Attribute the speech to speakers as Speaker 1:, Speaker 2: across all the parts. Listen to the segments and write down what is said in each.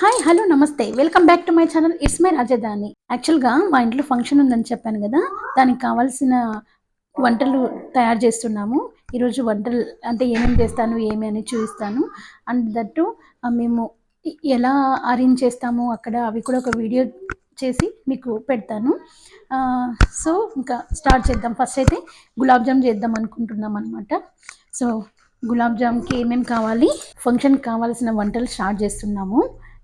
Speaker 1: Hi hello నమస్తే. Welcome back to my channel it's my రాజధాని యాక్చువల్గా మా ఇంట్లో ఫంక్షన్ ఉందని చెప్పాను కదా దానికి కావాల్సిన వంటలు తయారు చేస్తున్నాము. ఈరోజు వంటలు అంటే ఏమేమి చేస్తాను ఏమి అని చూపిస్తాను అండ్ దట్టు మేము ఎలా అరేంజ్ చేస్తాము అక్కడ అవి కూడా ఒక వీడియో చేసి మీకు పెడతాను. సో ఇంకా స్టార్ట్ చేద్దాం. ఫస్ట్ అయితే గులాబ్ జామ్ చేద్దాం అనుకుంటున్నాం అనమాట సో గులాబ్ జామ్కి ఏమేమి కావాలి ఫంక్షన్కి కావాల్సిన వంటలు స్టార్ట్ చేస్తున్నాము.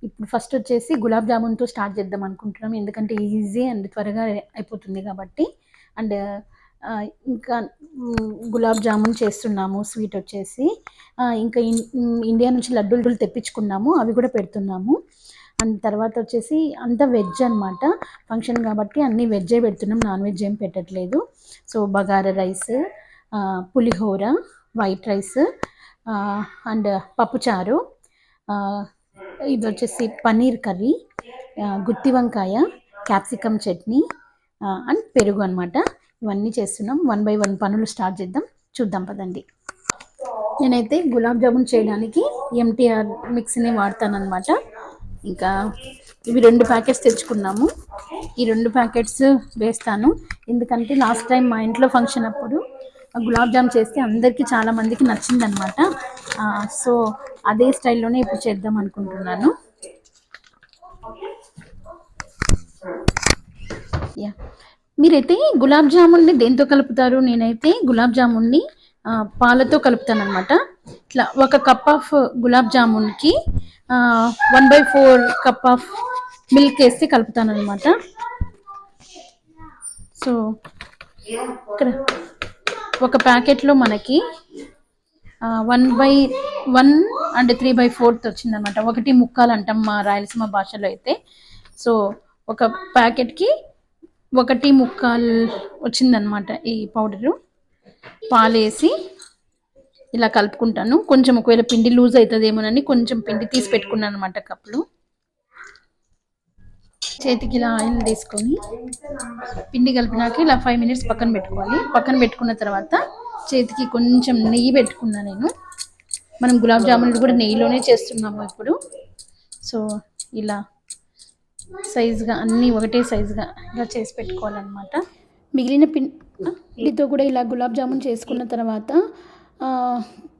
Speaker 1: ఇప్పుడు ఫస్ట్ వచ్చేసి గులాబ్ జామున్తో స్టార్ట్ చేద్దాం అనుకుంటున్నాం. ఎందుకంటే ఈజీ అండ్ త్వరగా అయిపోతుంది కాబట్టి. అండ్ ఇంకా గులాబ్ జామున్ చేస్తున్నాము స్వీట్ వచ్చేసి. ఇంకా ఇన్- ఇండియా నుంచి లడ్డూలు తెప్పించుకున్నాము అవి కూడా పెడుతున్నాము. అండ్ తర్వాత వచ్చేసి అంతా వెజ్ అనమాట ఫంక్షన్ కాబట్టి అన్నీ వెజ్జే పెడుతున్నాం నాన్ వెజ్ ఏం పెట్టట్లేదు. So bagara rice pulihora white rice and పప్పుచారు ఇది వచ్చేసి పన్నీర్ కర్రీ గుత్తి వంకాయ క్యాప్సికమ్ చట్నీ అండ్ పెరుగు అనమాట ఇవన్నీ చేస్తున్నాం. వన్ బై వన్ పనులు స్టార్ట్ చేద్దాం. చూద్దాం పదండి. నేనైతే గులాబ్ జామున్ చేయడానికి ఎంటీఆర్ మిక్సీని వాడతానమాట ఇంకా ఇవి రెండు ప్యాకెట్స్ తెచ్చుకున్నాము. ఈ రెండు ప్యాకెట్స్ వేస్తాను. ఎందుకంటే లాస్ట్ టైం మా ఇంట్లో ఫంక్షన్ అప్పుడు గులాబ్ జామ్ చేస్తే అందరికీ చాలా మందికి నచ్చిందనమాట సో అదే స్టైల్లోనే ఇప్పుడు చేద్దాం అనుకుంటున్నాను. యా. మీరైతే గులాబ్ జామున్ని దేంతో కలుపుతారు? నేనైతే గులాబ్ జామున్ని పాలతో కలుపుతాను అనమాట ఇట్లా ఒక cup of gulab జామున్కి one by four cup of milk వేసి కలుపుతాను అనమాట సో ఇక్కడ ఒక ప్యాకెట్లో మనకి one by one and three by fourth వచ్చిందనమాట ఒకటి ముక్కాలు అంటాం మా రాయలసీమ భాషలో అయితే. సో ఒక ప్యాకెట్కి ఒకటి ముక్కాలు వచ్చిందనమాట ఈ పౌడరు. పాలేసి ఇలా కలుపుకుంటాను. కొంచెం ఒకవేళ పిండి లూజ్ అవుతుందేమోనని కొంచెం పిండి తీసి పెట్టుకున్నాను అనమాట కప్పులు. చేతికి ఇలా ఆయిల్ తీసుకొని పిండి కలిపినాక ఇలా ఫైవ్ మినిట్స్ పక్కన పెట్టుకోవాలి. పక్కన పెట్టుకున్న తర్వాత చేతికి కొంచెం నెయ్యి పెట్టుకున్నా నేను. మనం గులాబ్ జామున్లు కూడా నెయ్యిలోనే చేస్తున్నాము ఇప్పుడు. సో ఇలా సైజుగా అన్నీ ఒకటే సైజుగా ఇలా చేసి పెట్టుకోవాలన్నమాట. మిగిలిన పిండితో కూడా ఇలా గులాబ్ జామున్ చేసుకున్న తర్వాత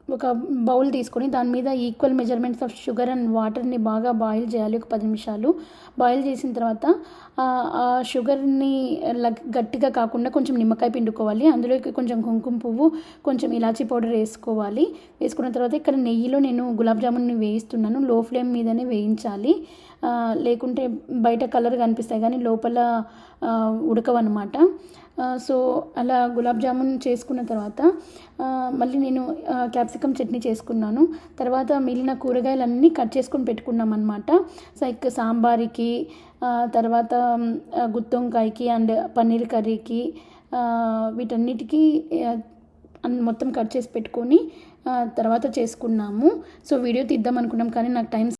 Speaker 1: ఒక బౌల్ తీసుకొని దాని మీద equal measurements of sugar and వాటర్ని బాగా బాయిల్ చేయాలి ఒక పది నిమిషాలు. బాయిల్ చేసిన తర్వాత ఆ, షుగర్ని గట్టిగా కాకుండా కొంచెం నిమ్మకాయ పిండుకోవాలి. అందులోకి కొంచెం కుంకుమ పువ్వు కొంచెం ఇలాచీ పౌడర్ వేసుకోవాలి. వేసుకున్న తర్వాత ఇక్కడ నెయ్యిలో నేను గులాబ్ జామున్ని వేయిస్తున్నాను. లో ఫ్లేమ్ మీదనే వేయించాలి. లేకుంటే బయట కలర్ కనిపిస్తాయి కానీ లోపల ఉడకవన్నమాట. సో అలా గులాబ్ జామున్ చేసుకున్న తర్వాత మళ్ళీ నేను క్యాప్సికమ్ చట్నీ చేసుకున్నాను. తర్వాత మిగిలిన కూరగాయలన్నీ కట్ చేసుకొని పెట్టుకున్నాం అనమాట లైక్ సాంబార్కి తర్వాత గుత్తొంకాయకి అండ్ పన్నీర్ కర్రీకి వీటన్నిటికీ అన్- మొత్తం కట్ చేసి పెట్టుకొని తర్వాత చేసుకున్నాము. సో వీడియో తీద్దాం అనుకున్నాం కానీ నాకు టైం